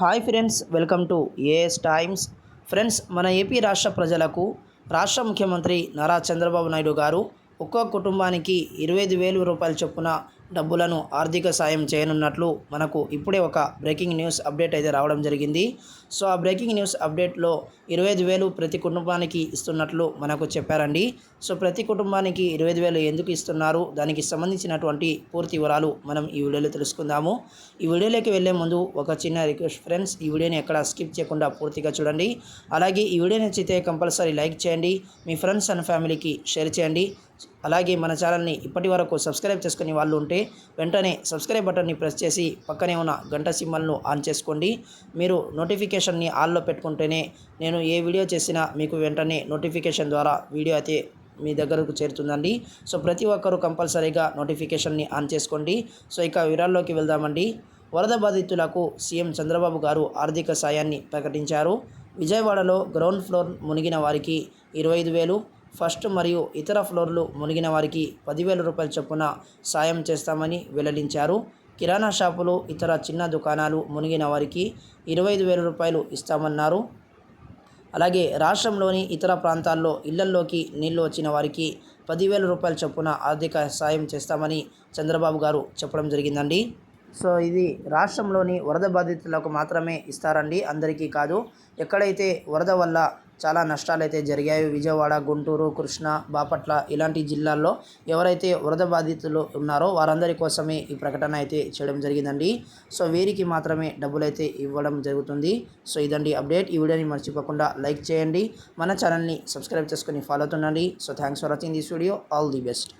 Hi friends welcome to AS times friends మన AP రాష్ట్ర ప్రజలకు రాష్ట్ర ముఖ్యమంత్రి నారా చంద్రబాబు నాయుడు గారు ఒక్కో కుటుంబానికి ఇరవై ఐదు వేలు రూపాయల చొప్పున డబ్బులను ఆర్థిక సాయం చేయనున్నట్లు మనకు ఇప్పుడే ఒక బ్రేకింగ్ న్యూస్ అప్డేట్ అయితే రావడం జరిగింది. సో ఆ బ్రేకింగ్ న్యూస్ అప్డేట్లో ఇరవై ఐదు వేలు ప్రతి కుటుంబానికి ఇస్తున్నట్లు మనకు చెప్పారండి. సో ప్రతి కుటుంబానికి ఇరవై ఐదు వేలు ఎందుకు ఇస్తున్నారు? దానికి సంబంధించినటువంటి పూర్తి వివరాలు మనం ఈ వీడియోలో తెలుసుకుందాము. ఈ వీడియోలోకి వెళ్ళే ముందు ఒక చిన్న రిక్వెస్ట్ ఫ్రెండ్స్ ఈ వీడియోని ఎక్కడ స్కిప్ చేయకుండా పూర్తిగా చూడండి. అలాగే ఈ వీడియో నచ్చితే కంపల్సరీ లైక్ చేయండి. మీ ఫ్రెండ్స్ అండ్ ఫ్యామిలీకి షేర్ చేయండి. అలాగే మన ఛానల్ని ఇప్పటి వరకు సబ్స్క్రైబ్ చేసుకునే వాళ్ళు ఉంటే వెంటనే సబ్స్క్రైబ్ బటన్ని ప్రెస్ చేసి పక్కనే ఉన్న గంట సింబల్ను ఆన్ చేసుకోండి. మీరు నోటిఫికేషన్ని ఆల్లో పెట్టుకుంటేనే నేను ఏ వీడియో చేసినా మీకు వెంటనే నోటిఫికేషన్ ద్వారా వీడియో అయితే మీ దగ్గరకు చేరుతుందండి. సో ప్రతి ఒక్కరూ కంపల్సరీగా నోటిఫికేషన్ని ఆన్ చేసుకోండి. సో ఇక వివరాల్లోకి వెళ్దామండి. వరద బాధితులకు సీఎం చంద్రబాబు గారు ఆర్థిక సాయాన్ని ప్రకటించారు. విజయవాడలో గ్రౌండ్ ఫ్లోర్ మునిగిన వారికి ఇరవై ఐదు వేలు ఫస్ట్ మరియు ఇతర ఫ్లోర్లు మునిగిన వారికి పదివేల రూపాయల చొప్పున సాయం చేస్తామని వెల్లడించారు. కిరాణా షాపులు ఇతర చిన్న దుకాణాలు మునిగిన వారికి ఇరవై ఐదు వేల రూపాయలు ఇస్తామన్నారు. అలాగే రాష్ట్రంలోని ఇతర ప్రాంతాల్లో ఇళ్ళల్లోకి నీళ్ళు వచ్చిన వారికి పదివేల రూపాయల చొప్పున ఆర్థిక సాయం చేస్తామని చంద్రబాబు గారు చెప్పడం జరిగిందండి. సో ఇది రాష్ట్రంలోని వరద బాధితులకు మాత్రమే ఇస్తారండి అందరికీ కాదు. ఎక్కడైతే వరద వల్ల చాలా నష్టాలు అయితే జరిగాయి విజయవాడ గుంటూరు కృష్ణా బాపట్ల ఇలాంటి జిల్లాల్లో ఎవరైతే వరద బాధితులు ఉన్నారో వారందరి కోసమే ఈ ప్రకటన అయితే చేయడం జరిగిందండి. సో వీరికి మాత్రమే డబ్బులు అయితే ఇవ్వడం జరుగుతుంది. సో ఇదండి అప్డేట్. ఈ వీడియోని మర్చిపోకుండా లైక్ చేయండి. మన ఛానల్ని సబ్స్క్రైబ్ చేసుకొని follow అవుతుండండి. So thanks for watching this video. All the best.